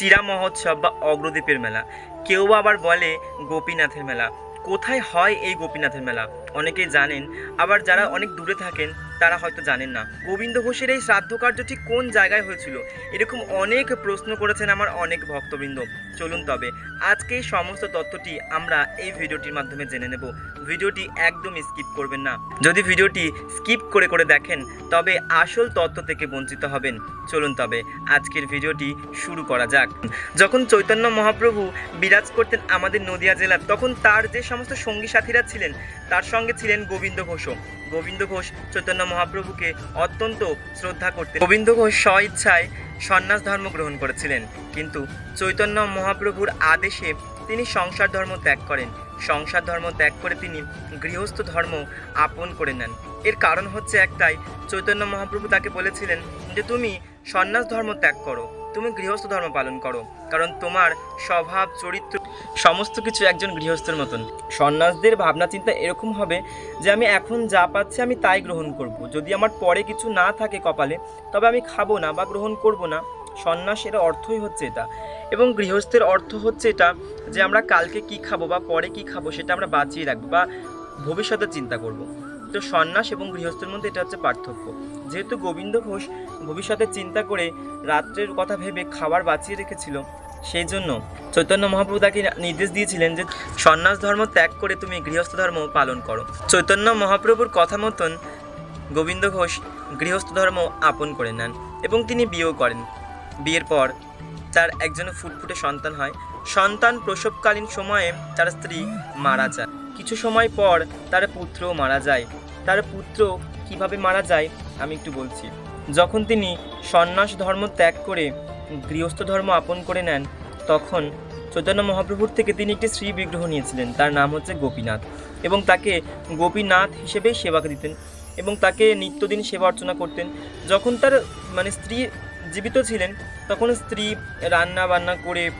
চিরা মহোৎসব বা অগ্রদ্বীপের মেলা। কেউ আবার বলে গোপীনাথের মেলা। কোথায় হয় এই গোপীনাথের মেলা? অনেকেই জানেন, আবার যারা অনেক দূরে থাকেন তারা হয়তো জানেন না। গোবিন্দ ঘোষের এই শ্রাদ্ধ কার্যটি কোন জায়গায় হয়েছিল? এরকম অনেক প্রশ্ন করেছেন আমার অনেক ভক্তবৃন্দ। চলুন তবে, আজকে এই সমস্ত তথ্যটি আমরা এই ভিডিওটির মাধ্যমে জেনে নেব। ভিডিওটি একদম স্কিপ করবেন না। যদি ভিডিওটি স্কিপ করে করে দেখেন, তবে আসল তথ্য থেকে বঞ্চিত হবেন। চলুন তবে, আজকের ভিডিওটি শুরু করা যাক। যখন চৈতন্য মহাপ্রভু বিরাজ করতেন আমাদের নদিয়া জেলার, তখন তার যে সমস্ত সঙ্গী সাথীরা ছিলেন, তার সঙ্গে ছিলেন গোবিন্দ ঘোষও। গোবিন্দ ঘোষ চৈতন্য মহাপ্রভুকে অত্যন্ত শ্রদ্ধা করতেন। গোবিন্দ ঘোষ স্বইচ্ছায় সন্ন্যাস ধর্ম গ্রহণ করেছিলেন। কিন্তু চৈতন্য মহাপ্রভুর আদেশে তিনি সংসার ধর্ম ত্যাগ করেন। সংসার ধর্ম ত্যাগ করে তিনি গৃহস্থ ধর্ম আপন করে নেন। এর কারণ হচ্ছে একটাই, চৈতন্য মহাপ্রভু তাকে বলেছিলেন যে, তুমি সন্ন্যাস ধর্ম ত্যাগ করো। তুমি গৃহস্থ ধর্ম পালন করো, কারণ তোমার স্বভাব, চরিত্র, সমস্ত কিছু একজন গৃহস্থের মতন সন্ন্যাসদের ভাবনা, চিন্তা এরকম হবে যে আমি এখন যা পাচ্ছি আমি তাই গ্রহণ করব। যদি আমার পরে কিছু না থাকে কপালে, তবে আমি খাব না বা গ্রহণ করব না সন্ন্যাসের অর্থই হচ্ছে এটা এবং গৃহস্থের অর্থ হচ্ছে এটা যে আমরা কালকে কি খাব বা পরে কি খাব সেটা আমরা বাঁচিয়ে রাখব বা ভবিষ্যতে চিন্তা করব। তো সন্ন্যাস এবং গৃহস্থের মধ্যে এটা হচ্ছে পার্থক্য। যেহেতু গোবিন্দ ঘোষ ভবিষ্যতে চিন্তা করে রাত্রের কথা ভেবে খাবার বাঁচিয়ে রেখেছিল, সেই জন্য চৈতন্য মহাপ্রভু তাকে নির্দেশ দিয়েছিলেন যে সন্ন্যাস ধর্ম ত্যাগ করে তুমি গৃহস্থ ধর্ম পালন করো। চৈতন্য মহাপ্রভুর কথা মতন গোবিন্দ ঘোষ গৃহস্থ ধর্ম আপন করে নেন এবং তিনি বিয়েও করেন। বিয়ের পর তার একজন ফুটফুটে সন্তান হয়। সন্তান প্রসবকালীন সময়ে তার স্ত্রী মারা যায়। কিছু সময় পর তার পুত্রও মারা যায়। তার পুত্র কীভাবে মারা যায়, আমি একটু বলছি। যখন তিনি সন্ন্যাস ধর্ম ত্যাগ করে গৃহস্থ ধর্ম আপন করে নেন, তখন চৈতন্য মহাপ্রভুর থেকে তিনি একটি শ্রী বিগ্রহ নিয়েছিলেন। তার নাম হচ্ছে গোপীনাথ এবং তাকে গোপীনাথ হিসেবেই সেবা দিতেন এবং তাকে নিত্যদিন সেবা অর্চনা করতেন। যখন তার মানে স্ত্রী জীবিত ছিলেন, তখন স্ত্রী রান্না বান্না করে,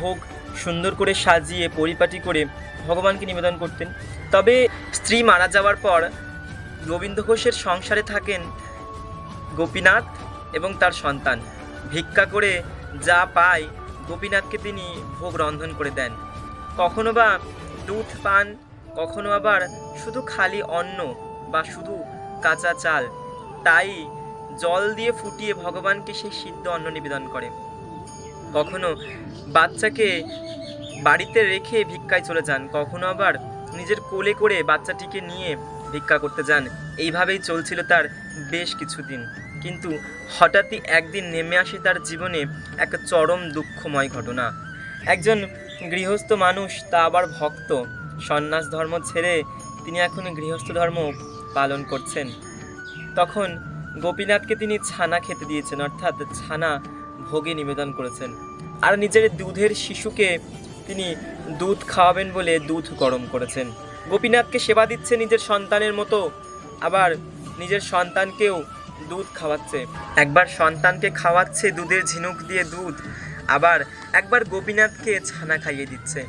ভোগ সুন্দর করে সাজিয়ে, পরিপাটি করে ভগবানকে নিবেদন করতেন। তবে স্ত্রী মারা যাওয়ার পর গোবিন্দ ঘোষের সংসারে থাকেন গোপীনাথ এবং তার সন্তান। ভিক্ষা করে যা পায় গোপীনাথকে তিনি ভোগ রন্ধন করে দেন। কখনো বা দুধ পান, কখনো আবার শুধু খালি অন্ন বা শুধু কাঁচা চাল। তাই জল দিয়ে ফুটিয়ে ভগবানকে সেই সিদ্ধ অন্ন নিবেদন করে। কখনো বাচ্চাকে বাড়িতে রেখে ভিক্ষায় চলে যান। কখনো আবার নিজের কোলে করে বাচ্চাটিকে নিয়ে ভিক্ষা করতে যান। এইভাবেই চলছিল তার বেশ কিছুদিন। কিন্তু হঠাৎই একদিন নেমে আসে তার জীবনে এক চরম দুঃখময় ঘটনা। একজন গৃহস্থ মানুষ, তা আবার ভক্ত। সন্ন্যাস ধর্ম ছেড়ে তিনি এখন গৃহস্থ ধর্ম পালন করছেন। তখন গোপীনাথকে তিনি ছানা খেতে দিয়েছেন, অর্থাৎ ছানা ভোগে নিবেদন করেছেন। আর নিজের দুধের শিশুকে তিনি দুধ খাওয়াবেন বলে দুধ গরম করেছেন। গোপীনাথকে সেবা দিচ্ছে নিজের সন্তানের মতো, আবার নিজের সন্তানকেও দুধ খাওয়াচ্ছে। একবার সন্তানকে খাওয়াচ্ছে দুধের ঝিনুক দিয়ে দুধ, আবার একবার গোপীনাথকে ছানা খাইয়ে দিচ্ছে।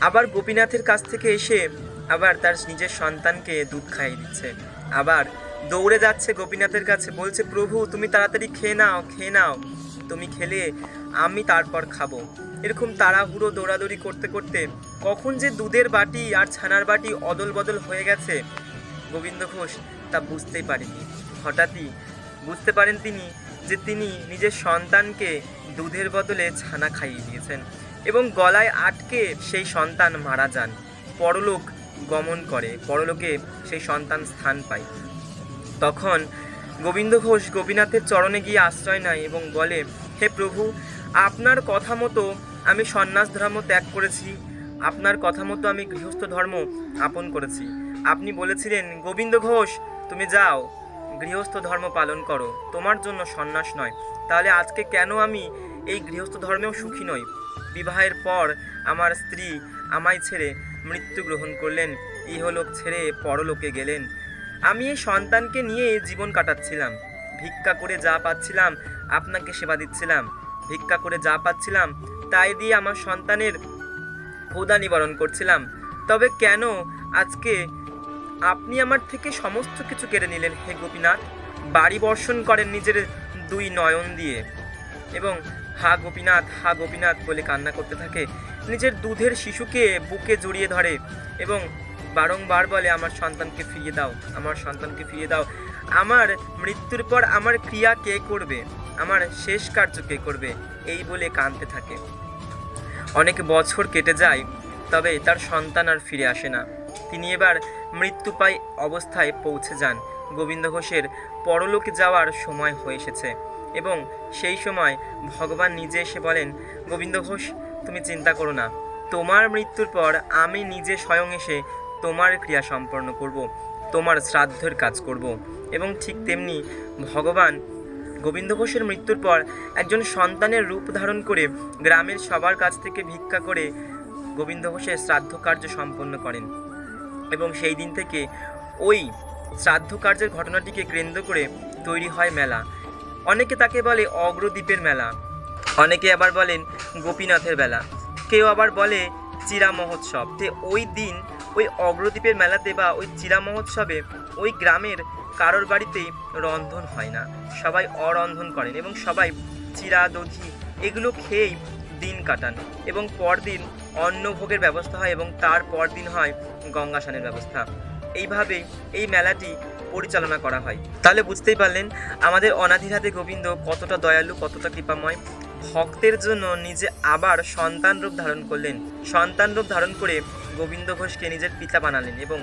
আবার গোপীনাথের কাছ থেকে এসে আবার তার নিজের সন্তানকে দুধ খাইয়ে দিচ্ছে। আবার দৌড়ে যাচ্ছে গোপীনাথের কাছে, বলছে, প্রভু, তুমি তাড়াতাড়ি খেয়ে নাও খেয়ে নাও। তুমি খেলে আমি তারপর খাব। এরকম তাড়াহুড়ো দৌড়াদৌড়ি করতে করতে কখন যে দুধের বাটি আর ছানার বাটি অদল বদল হয়ে গেছে, গোবিন্দ ঘোষ তা বুঝতেই পারেনি হঠাৎই বুঝতে পারেন তিনি যে তিনি নিজের সন্তানকে দুধের বদলে ছানা খাইয়ে দিয়েছেন এবং গলায় আটকে সেই সন্তান মারা যান। পরলোক গমন করে, পরলোকে সেই সন্তান স্থান পায়। তখন গোবিন্দ ঘোষ গোপীনাথের চরণে গিয়ে আশ্রয় নেয় এবং বলে, হে প্রভু, আপনার কথা মতো আমি সন্ন্যাস ধর্ম ত্যাগ করেছি। আপনার কথা মতো আমি গৃহস্থ ধর্ম আপন করেছি। আপনি বলেছিলেন, গোবিন্দ ঘোষ, তুমি যাও। গৃহস্থ ধর্ম পালন করো। তোমার জন্য সন্ন্যাস নয়। তাহলে আজকে কেন আমি এই গৃহস্থ ধর্মেও সুখী নই? বিবাহের পর আমার স্ত্রী আমায় ছেড়ে মৃত্যু গ্রহণ করলেন। ইহলোক ছেড়ে পরলোকে গেলেন। আমি এই সন্তানকে নিয়ে জীবন কাটাচ্ছিলাম। ভিক্ষা করে যা পাচ্ছিলাম, আপনাকে সেবা দিচ্ছিলাম। ভিক্ষা করে যা পাচ্ছিলাম তাই দিয়ে আমার সন্তানের ক্ষুধা নিবারণ করছিলাম। তবে কেন আজকে আপনি আমার থেকে সমস্ত কিছু কেড়ে নিলেন হে গোপীনাথ? বাড়ি বর্ষণ করেন নিজের দুই নয়ন দিয়ে। এবং হা গোপীনাথ হা গোপীনাথ বলে কান্না করতে থাকে। নিজের দুধের শিশুকে বুকে জড়িয়ে ধরে এবং বারংবার বলে, আমার সন্তানকে ফিরিয়ে দাও, আমার সন্তানকে ফিরিয়ে দাও। আমার মৃত্যুর পর আমার ক্রিয়া কে করবে? আমার শেষ কার্য কে করবে? এই বলে কাঁদতে থাকে। অনেক বছর কেটে যায়, তবে তার সন্তান আর ফিরে আসে না। তিনি এবার মৃত্যুপায় অবস্থায় পৌঁছে যান। গোবিন্দ ঘোষের পরলোকে যাওয়ার সময় হয়ে এসেছে এবং সেই সময় ভগবান নিজে এসে বলেন, গোবিন্দ ঘোষ, তুমি চিন্তা করো না। তোমার মৃত্যুর পর আমি নিজে স্বয়ং এসে তোমার ক্রিয়া সম্পন্ন করব, তোমার শ্রাদ্ধের কাজ করব। এবং ঠিক তেমনি ভগবান গোবিন্দ ঘোষের মৃত্যুর পর একজন সন্তানের রূপ ধারণ করে গ্রামের সবার কাছ থেকে ভিক্ষা করে গোবিন্দ ঘোষের শ্রাদ্ধ কার্য সম্পন্ন করেন। এবং সেই দিন থেকে ওই শ্রাদ্ধ কার্যের ঘটনাটিকে কেন্দ্র করে তৈরি হয় মেলা। অনেকে তাকে বলে অগ্রদ্বীপের মেলা। অনেকে আবার বলেন গোপীনাথের মেলা কেউ আবার বলে চিরা মহোৎসব তে ওই দিন ওই অগ্রদ্বীপের মেলাতে বা ওই চিরা মহোৎসবে ওই গ্রামের কারোর বাড়িতেই রন্ধন হয় না। সবাই অরন্ধন করেন এবং সবাই চিরা, দধি এগুলো খেয়েই দিন কাটান এবং পরদিন অন্নভোগের ব্যবস্থা হয় এবং তার পরদিন হয় গঙ্গা স্নানের ব্যবস্থা। এইভাবে এই মেলাটি পরিচালনা করা হয়। তাহলে বুঝতেই পারলেন আমাদের অনাধিরাতে গোবিন্দ কতটা দয়ালু, কতটা কৃপাময়। ভক্তের জন্য নিজে আবার সন্তান রূপ ধারণ করলেন। সন্তান রূপ ধারণ করে গোবিন্দ ঘোষকে নিজের পিতা বানালেন এবং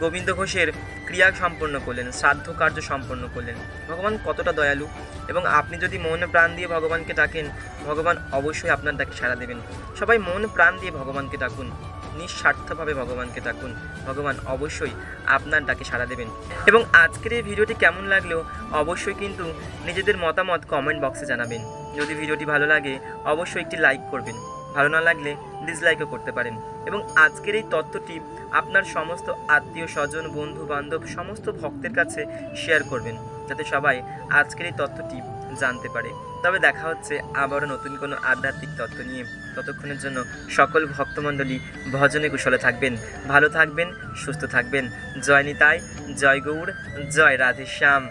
গোবিন্দ ঘোষের ক্রিয়া সম্পন্ন করলেন, শ্রাদ্ধ কার্য সম্পন্ন করলেন। ভগবান কতটা দয়ালু? এবং আপনি যদি মন প্রাণ দিয়ে ভগবানকে ডাকেন, ভগবান অবশ্যই আপনার ডাকে সাড়া দেবেন। সবাই মন প্রাণ দিয়ে ভগবানকে ডাকুন, নিঃস্বার্থভাবে ভগবানকে ডাকুন। ভগবান অবশ্যই আপনার ডাকে সাড়া দেবেন। এবং আজকের এই ভিডিওটি কেমন লাগল, অবশ্যই কিন্তু নিজেদের মতামত কমেন্ট বক্সে জানাবেন। যদি ভিডিওটি ভালো লাগে, অবশ্যই একটি লাইক করবেন। ভালো না লাগলে ডিসলাইকও করতে পারেন। এবং আজকের এই তথ্যটি আপনার সমস্ত আত্মীয় স্বজন বন্ধু বান্ধব সমস্ত ভক্তের কাছে শেয়ার করবেন, যাতে সবাই আজকের এই তথ্যটি জানতে পারে। তবে দেখা হচ্ছে আবারও নতুন কোনো আধ্যাত্মিক তত্ত্ব নিয়ে। ততক্ষণের জন্য সকল ভক্তমণ্ডলী ভজনে কুশলে থাকবেন, ভালো থাকবেন, সুস্থ থাকবেন। জয় নিতাই, জয় গৌর জয় রাধে শ্যাম